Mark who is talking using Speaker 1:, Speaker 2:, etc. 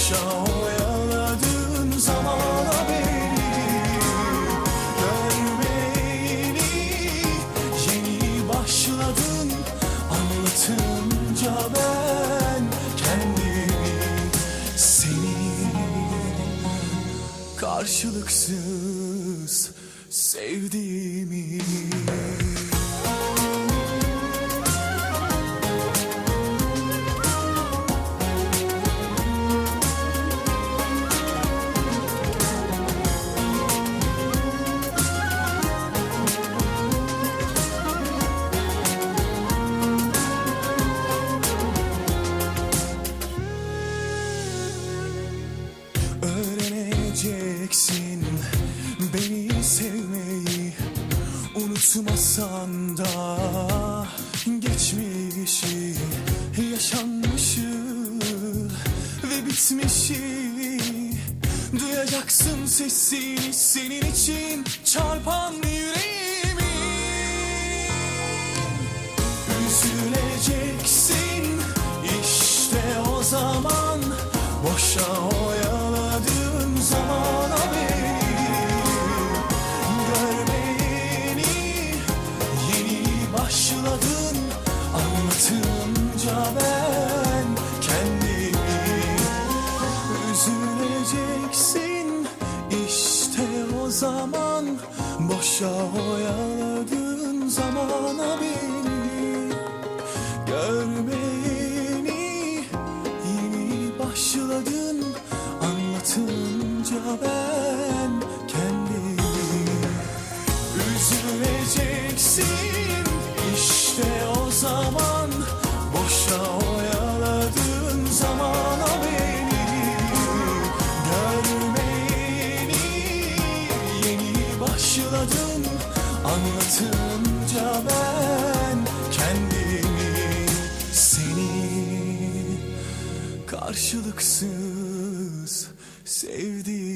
Speaker 1: Boşa oyaladığın zamana beni. Görmeyeni yeni başladın. Anlatınca ben kendimi. Seni karşılıksız sevdiğimi Öğreneceksin beni sevmeyi Unutmasan da geçmişi Yaşanmışı ve bitmişi. Duyacaksın sesini senin için çarpan yüreğimi. Üzüleceksin Boşa oyaladığın zamana beni Görmeyeni yeni başladın başladın Anlatınca ben kendimi Seni karşılıksız sevdiğimi